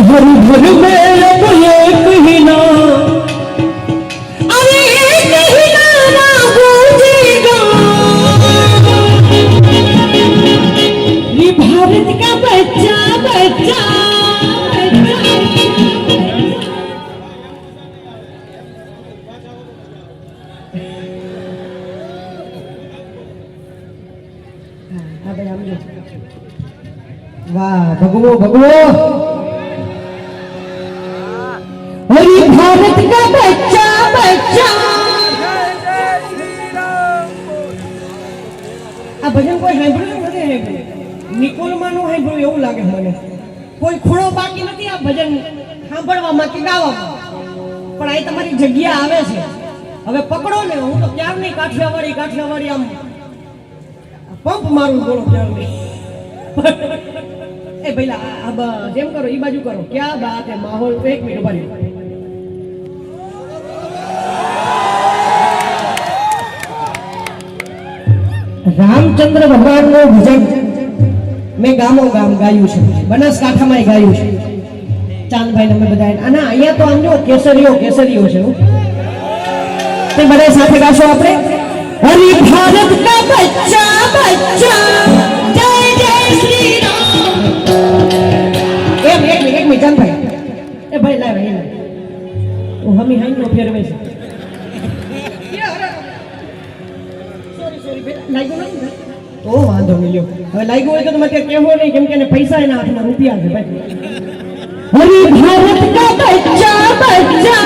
हर भर में अब एक ही नाम अरे एक ही नारा गूंजेगा ये भारत का बच्चा बच्चा હા ભાઈ આમ જો વાહ ભગવો ભગવો નું સાંભળ્યું એવું લાગે મને. કોઈ ખૂણો બાકી નથી આ ભજન સાંભળવામાં કે ગાવામાં. પણ અહીં તમારી જગ્યા આવે છે. હવે પકડો ને, હું તો ક્યારની કાઠિયાવાડી કાઠિયાવાડી આમ પંપ મારું બોલો ક્યારની એ પેલા આ જેમ કરો એ બાજુ કરો. ક્યાં બાત હે માહોલ? એક મિનિટ રહ્યો રામચંદ્ર ભગવાનનું ભજન મેં ગામો ગામ ગાયું છે. બનાસકાંઠામાં ગાયું છે. ચાંદભાઈ તમે બધા અને અહીંયા તો આમ જો કેસરીઓ કેસરીઓ છે તે બધા સાથે ગાશો આપણે. હરી ભારત કા બચ્ચા બચ્ચા. જય જય શ્રી રામ એમ એક એક મિનિટ ચાંદભાઈ. એ ભાઈ લાવ એ હું હમી હાઈ નો ફેરવે છે. સોરી સોરી બેટા લાગ્યું નથી ને? તો વાંધો નહીં લ્યો. હવે લાગ્યું હોય તો તમે ત્યાં કહેવો નહીં કેમ કે એને પૈસા એના હાથમાં રૂપિયા છે ભાઈ. હરી ભારત કા બચ્ચા બચ્ચા.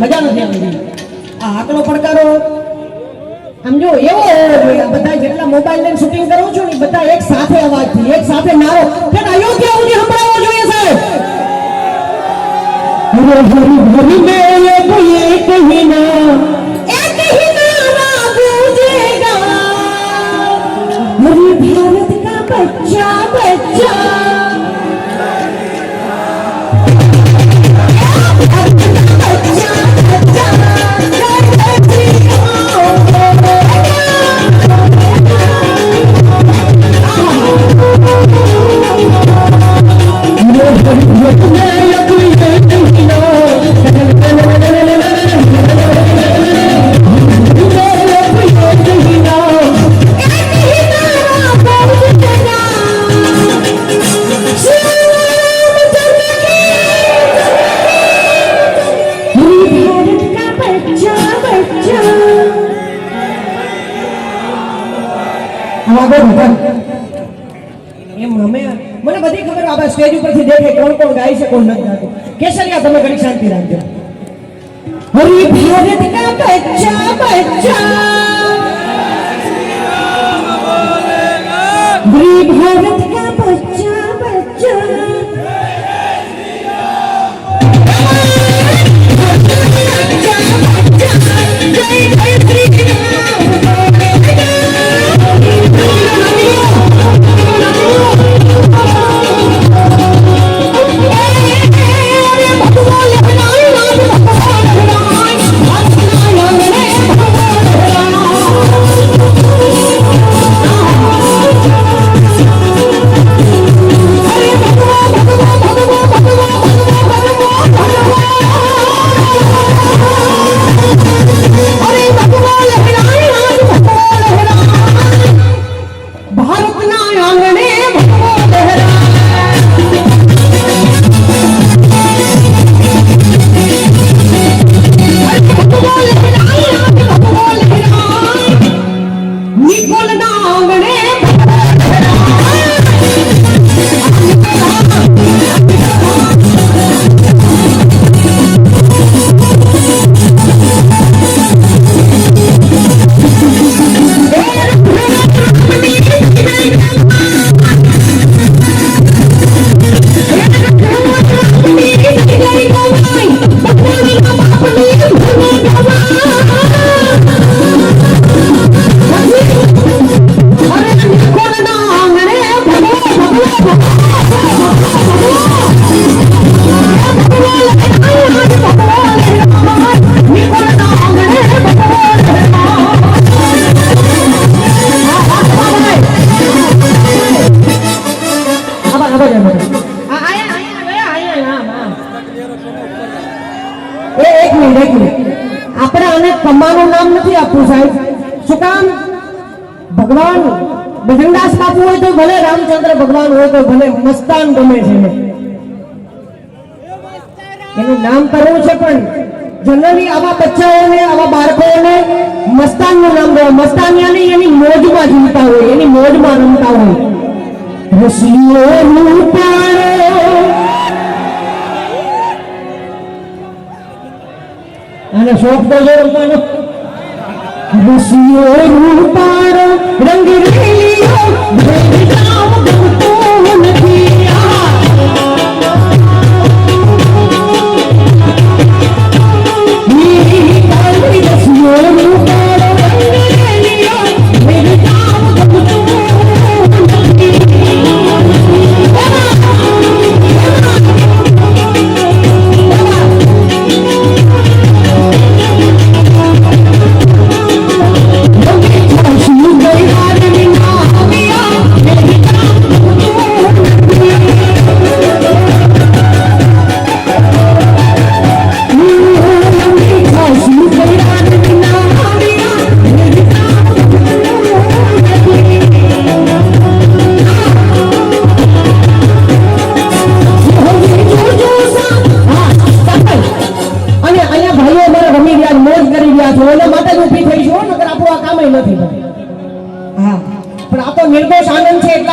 મજા નથી આવી આ આકડો પડકારો. સમજો જો એવો હોવો જોઈએ બધા જેટલા મોબાઈલ લઈને શૂટિંગ કરું છું ને બધા એક સાથે અવાજથી એક સાથે મારો કે અયોધ્યા ઉની સંભળાવવો જોઈએ સાહેબ. હરે હરી હરી મેં બોલે કહીના આગળ વધન એમ અમે મને બધી ખબર આ સ્ટેજ ઉપરથી દેખે કોણ કોણ ગાય છે કોણ નથી ગાતું કેસરિયા તમે ઘણી શાંતિ રાખજો હરી ભીરત કા બચ્ચા બચ્ચા હરી ભીરત કા બચ્ચા ભગવાન બજરંગદાસ બાપુ હોય તો ભલે રામચંદ્ર ભગવાન હોય તો ભલે મસ્તાન ગમે છે. એનું નામ કરવું છે પણ જનરલી આવા બચ્ચાઓને, આવા બાળકોને મસ્તાનનું નામ દેવા મસ્તાન યાની એની મોજમાં જીવતા હોય, એની મોજમાં રમતા હોય. રૂપાળો. અને શોખ તો જો રમવાનો. बसियो रूपारो रंग रेलियो भेड़ गाँव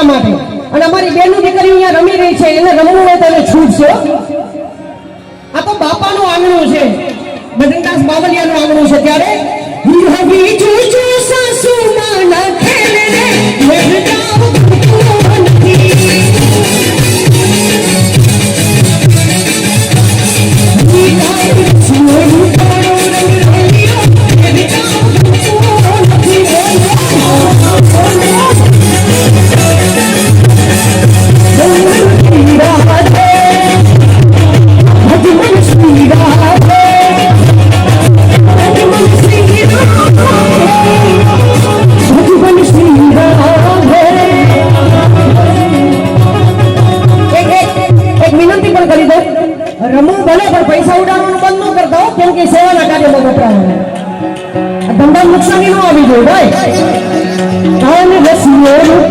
માટે. અને અમારી બેનું દીકરી અહીંયા રમી રહી છે એને રમવું હોય તો એને છૂટ છે. આ તો બાપાનું આંગણું છે. ભદ્રદાસ બાવલિયા નું આંગણું છે ત્યારે. હું હવી નુકસાની ન આવી જોઈએ ભાઈ. કાયમી બસ મેળું